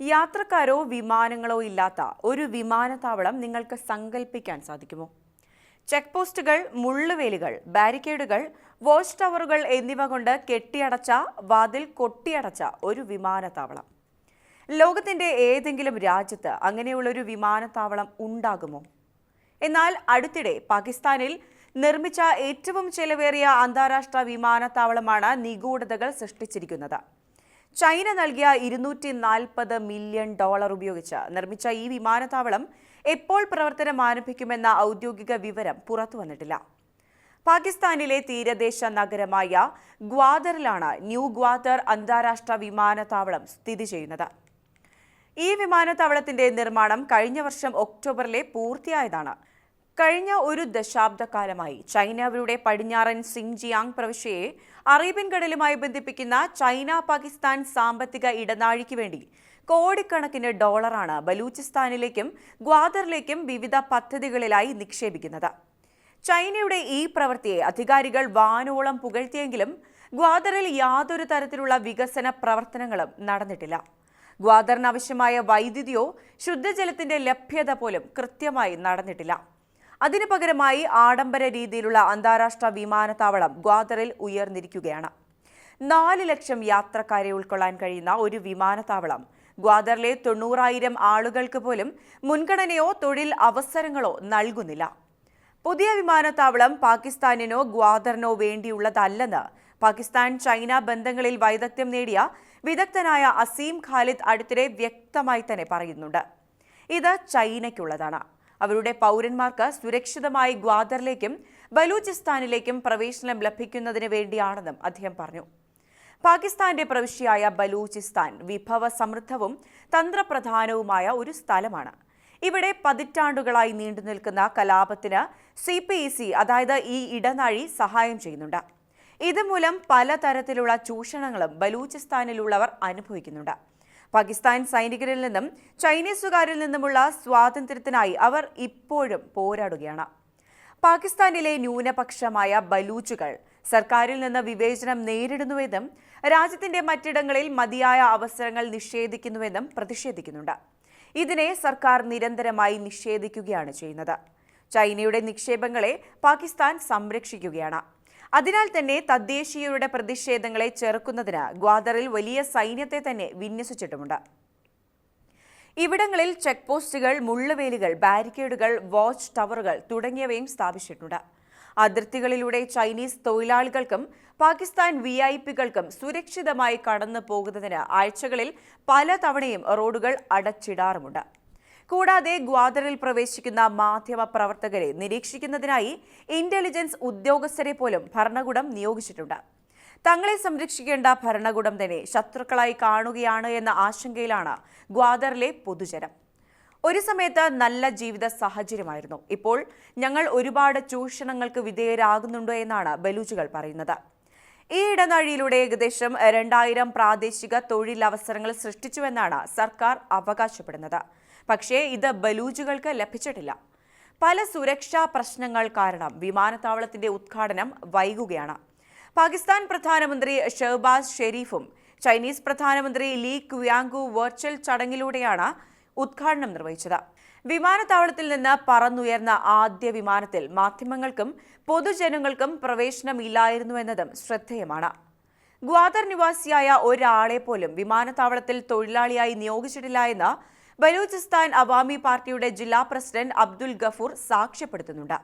യാത്രക്കാരോ വിമാനങ്ങളോ ഇല്ലാത്ത ഒരു വിമാനത്താവളം നിങ്ങൾക്ക് സങ്കല്പിക്കാൻ സാധിക്കുമോ? ചെക്ക് പോസ്റ്റുകൾ മുള്ളുവേലികൾ ബാരിക്കേഡുകൾ വാച്ച് ടവറുകൾ എന്നിവ കൊണ്ട് കെട്ടിയടച്ച വാതിൽ കൊട്ടിയടച്ച ഒരു വിമാനത്താവളം. ലോകത്തിന്റെ ഏതെങ്കിലും രാജ്യത്ത് അങ്ങനെയുള്ള ഒരു വിമാനത്താവളം ഉണ്ടാകുമോ? എന്നാൽ അടുത്തിടെ പാകിസ്ഥാനിൽ നിർമ്മിച്ച ഏറ്റവും ചെലവേറിയ അന്താരാഷ്ട്ര വിമാനത്താവളമാണ് നിഗൂഢതകൾ സൃഷ്ടിച്ചിരിക്കുന്നത്. ചൈന നൽകിയ ഇരുന്നൂറ്റി നാൽപ്പത് മില്യൺ ഡോളർ ഉപയോഗിച്ച് നിർമ്മിച്ച ഈ വിമാനത്താവളം എപ്പോൾ പ്രവർത്തനം ആരംഭിക്കുമെന്ന ഔദ്യോഗിക വിവരം പുറത്തുവന്നിട്ടില്ല പാകിസ്ഥാനിലെ തീരദേശ നഗരമായ ഗ്വാദറിലാണ് ന്യൂ ഗ്വാദർ അന്താരാഷ്ട്ര വിമാനത്താവളം സ്ഥിതി ചെയ്യുന്നത്. ഈ വിമാനത്താവളത്തിന്റെ നിർമ്മാണം കഴിഞ്ഞ വർഷം ഒക്ടോബറിലെ പൂർത്തിയായതാണ്. കഴിഞ്ഞ ഒരു ദശാബ്ദക്കാലമായി ചൈന അവരുടെ പടിഞ്ഞാറൻ സിങ്ജിയാങ് പ്രവിശ്യയെ അറേബ്യൻ കടലുമായി ബന്ധിപ്പിക്കുന്ന ചൈന പാകിസ്ഥാൻ സാമ്പത്തിക ഇടനാഴിക്ക് വേണ്ടി കോടിക്കണക്കിന് ഡോളറാണ് ബലൂചിസ്ഥാനിലേക്കും ഗ്വാദറിലേക്കും വിവിധ പദ്ധതികളിലായി നിക്ഷേപിക്കുന്നത്. ചൈനയുടെ ഈ പ്രവൃത്തിയെ അധികാരികൾ വാനോളം പുകഴ്ത്തിയെങ്കിലും ഗ്വാദറിൽ യാതൊരു തരത്തിലുള്ള വികസന പ്രവർത്തനങ്ങളും നടന്നിട്ടില്ല. ഗ്വാദറിനാവശ്യമായ വൈദ്യുതിയോ ശുദ്ധജലത്തിന്റെ ലഭ്യത പോലും കൃത്യമായി നടന്നിട്ടില്ല. അതിനു പകരമായി ആഡംബര രീതിയിലുള്ള അന്താരാഷ്ട്ര വിമാനത്താവളം ഗ്വാദറിൽ ഉയർന്നിരിക്കുകയാണ്. നാല് ലക്ഷം യാത്രക്കാരെ ഉൾക്കൊള്ളാൻ കഴിയുന്ന ഒരു വിമാനത്താവളം ഗ്വാദറിലെ തൊണ്ണൂറായിരം ആളുകൾക്ക് പോലും മുൻഗണനയോ തൊഴിൽ അവസരങ്ങളോ നൽകുന്നില്ല. പുതിയ വിമാനത്താവളം പാകിസ്ഥാനിനോ ഗ്വാദറിനോ വേണ്ടിയുള്ളതല്ലെന്ന് പാകിസ്ഥാൻ ചൈന ബന്ധങ്ങളിൽ വൈദഗ്ധ്യം നേടിയ വിദഗ്ധനായ അസീം ഖാലിദ് അടുത്തിടെ വ്യക്തമായി തന്നെ പറയുന്നുണ്ട്. ഇത് ചൈനയ്ക്കുള്ളതാണ്. അവരുടെ പൗരന്മാർക്ക് സുരക്ഷിതമായി ഗ്വാദറിലേക്കും ബലൂചിസ്ഥാനിലേക്കും പ്രവേശനം ലഭിക്കുന്നതിന് വേണ്ടിയാണെന്നും അദ്ദേഹം പറഞ്ഞു. പാകിസ്ഥാന്റെ പ്രവിശ്യയായ ബലൂചിസ്ഥാൻ വിഭവ സമൃദ്ധവും തന്ത്രപ്രധാനവുമായ ഒരു സ്ഥലമാണ്. ഇവിടെ പതിറ്റാണ്ടുകളായി നീണ്ടു നിൽക്കുന്ന കലാപത്തിന് സി പി ഇ സി അതായത് ഈ ഇടനാഴി സഹായം ചെയ്യുന്നുണ്ട്. ഇതുമൂലം പലതരത്തിലുള്ള ചൂഷണങ്ങളും ബലൂചിസ്ഥാനിലുള്ളവർ അനുഭവിക്കുന്നുണ്ട്. പാകിസ്ഥാൻ സൈനികരിൽ നിന്നും ചൈനീസുകാരിൽ നിന്നുമുള്ള സ്വാതന്ത്ര്യത്തിനായി അവർ ഇപ്പോഴും പോരാടുകയാണ്. പാകിസ്ഥാനിലെ ന്യൂനപക്ഷമായ ബലൂച്ചുകൾ സർക്കാരിൽ നിന്ന് വിവേചനം നേരിടുന്നുവെന്നും രാജ്യത്തിന്റെ മറ്റിടങ്ങളിൽ മതിയായ അവസരങ്ങൾ നിഷേധിക്കുന്നുവെന്നും പ്രതിഷേധിക്കുന്നുണ്ട്. ഇതിനെ സർക്കാർ നിരന്തരമായി നിഷേധിക്കുകയാണ് ചെയ്യുന്നത്. ചൈനയുടെ നിക്ഷേപങ്ങളെ പാകിസ്ഥാൻ സംരക്ഷിക്കുകയാണ്. അതിനാൽ തന്നെ തദ്ദേശീയരുടെ പ്രതിഷേധങ്ങളെ ചെറുക്കുന്നതിന് ഗ്വാദറിൽ വലിയ സൈന്യത്തെ തന്നെ വിന്യസിച്ചിട്ടുമുണ്ട്. ഇവിടങ്ങളിൽ ചെക്ക് പോസ്റ്റുകൾ മുള്ളുവേലികൾ ബാരിക്കേഡുകൾ വാച്ച് ടവറുകൾ തുടങ്ങിയവയും സ്ഥാപിച്ചിട്ടുണ്ട്. അതിർത്തികളിലൂടെ ചൈനീസ് തൊഴിലാളികൾക്കും പാകിസ്ഥാൻ വി ഐ പികൾക്കും സുരക്ഷിതമായി കടന്നു പോകുന്നതിന് ആഴ്ചകളിൽ പലതവണയും റോഡുകൾ അടച്ചിടാറുമുണ്ട്. കൂടാതെ ഗ്വാദറിൽ പ്രവേശിക്കുന്ന മാധ്യമ പ്രവർത്തകരെ നിരീക്ഷിക്കുന്നതിനായി ഇന്റലിജൻസ് ഉദ്യോഗസ്ഥരെ പോലും ഭരണകൂടം നിയോഗിച്ചിട്ടുണ്ട്. തങ്ങളെ സംരക്ഷിക്കേണ്ട ഭരണകൂടം തന്നെ ശത്രുക്കളായി കാണുകയാണ് എന്ന ആശങ്കയിലാണ് ഗ്വാദറിലെ പൊതുജനം. ഒരു സമയത്ത് നല്ല ജീവിത സാഹചര്യമായിരുന്നു. ഇപ്പോൾ ഞങ്ങൾ ഒരുപാട് ചൂഷണങ്ങൾക്ക് വിധേയരാകുന്നുണ്ട് എന്നാണ് ബലൂച്ചുകൾ പറയുന്നത്. ഈ ഇടനാഴിയിലൂടെ ഏകദേശം രണ്ടായിരം പ്രാദേശിക തൊഴിലവസരങ്ങൾ സൃഷ്ടിച്ചുവെന്നാണ് സർക്കാർ അവകാശപ്പെടുന്നത്. പക്ഷേ ഇത് ബലൂച്ചുകൾക്ക് ലഭിച്ചിട്ടില്ല. പല സുരക്ഷാ പ്രശ്നങ്ങൾ കാരണം വിമാനത്താവളത്തിന്റെ ഉദ്ഘാടനം വൈകുകയാണ്. പാകിസ്ഥാൻ പ്രധാനമന്ത്രി ഷഹബാസ് ഷെരീഫും ചൈനീസ് പ്രധാനമന്ത്രി ലീ ക്വിയാങ്കു വെർച്വൽ ചടങ്ങിലൂടെയാണ് ഉദ്ഘാടനം നിർവഹിച്ചത്. വിമാനത്താവളത്തിൽ നിന്ന് പറന്നുയർന്ന ആദ്യ വിമാനത്തിൽ മാധ്യമങ്ങൾക്കും പൊതുജനങ്ങൾക്കും പ്രവേശനം പ്രവേശനമില്ലായിരുന്നുവെന്നതും ശ്രദ്ധേയമാണ്. ഗ്വാദർ നിവാസിയായ ഒരാളെ പോലും വിമാനത്താവളത്തിൽ തൊഴിലാളിയായി നിയോഗിച്ചിട്ടില്ല എന്ന് ബലൂചിസ്ഥാൻ അവാമി പാർട്ടിയുടെ ജില്ലാ പ്രസിഡന്റ് അബ്ദുൽ ഗഫൂർ സാക്ഷ്യപ്പെടുത്തുന്നുണ്ട്.